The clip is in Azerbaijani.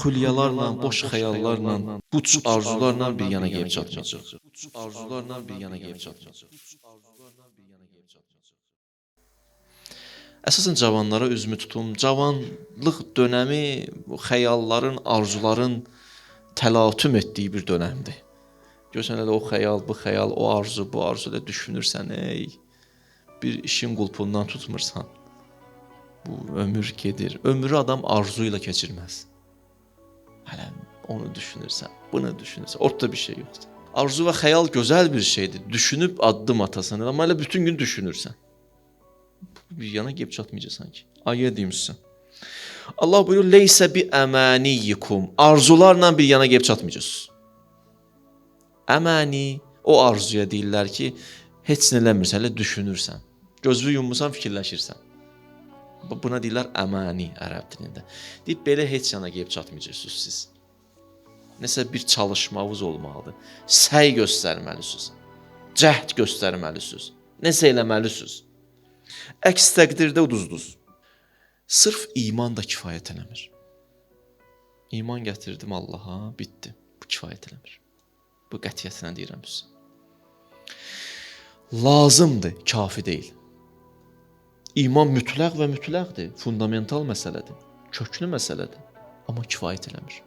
xülyalarla, boş xəyallarla, puç arzularla bir yana gəlib çatmayacaq. Puç arzularla bir yana gəlib çatmayacaq. Əsasən cavanlara üzümü tutum. Cavanlıq dönəmi bu xəyalların, arzuların təlatüm etdiyi bir dönəmdir. Görsən elə o xəyal, bu xəyal, o arzu, bu arzu ilə düşünürsən, ey bir işin qulpundan tutmursan. Bu ömür gedir. Ömrü adam arzu ilə keçirməz. Hələ onu düşünürsən, bunu düşünürsən. Ortada bir şey yoxdur. Arzu və xəyal gözəl bir şeydir. Düşünüb addım atasan, amma elə bütün gün düşünürsən. Bir yana gəlib çatmayacaqsan ki. Ayə deyim sizə. Allah buyurur: "Leysə bi əmaniyikum." Arzularla bir yana gəlib çatmayacaqsınız. Əmani o arzuya deyirlər ki, heç nə eləmirsən, elə düşünürsən. Gözünü yummusan, fikirləşirsən. Bu- Buna deyirlər əmani ərəb dilində. Deyib belə heç yana gəlib çatmayacaqsınız siz. Nəsə bir çalışmanız olmalıdır. Səy göstərməlisiniz. Cəhd göstərməlisiniz. Nəsə eləməlisiniz. Əks təqdirdə uduzdunuz. Sırf iman da kifayət eləmir. İman gətirdim Allaha, bitdi. Bu kifayət eləmir. Bu qətiyyətlə deyirəm sizə. Lazımdır, kafi deyil. İman mütləq və mütləqdir, fundamental məsələdir, köklü məsələdir, amma kifayət eləmir.